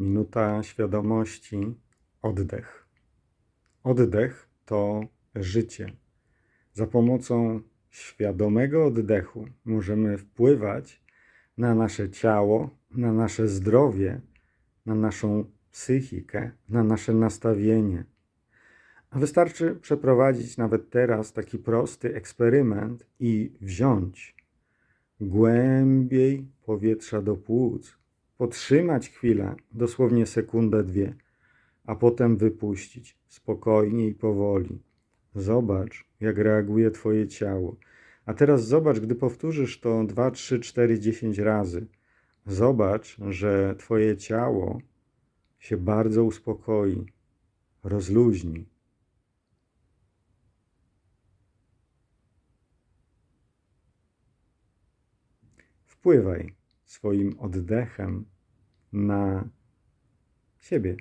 Minuta świadomości, oddech. Oddech to życie. Za pomocą świadomego oddechu możemy wpływać na nasze ciało, na nasze zdrowie, na naszą psychikę, na nasze nastawienie. Wystarczy przeprowadzić nawet teraz taki prosty eksperyment i wziąć głębiej powietrza do płuc, potrzymać chwilę, dosłownie sekundę, dwie, a potem wypuścić spokojnie i powoli. Zobacz, jak reaguje Twoje ciało. A teraz zobacz, gdy powtórzysz to 2, 3, 4, 10 razy. Zobacz, że Twoje ciało się bardzo uspokoi, rozluźni. Wpływaj swoim oddechem na siebie.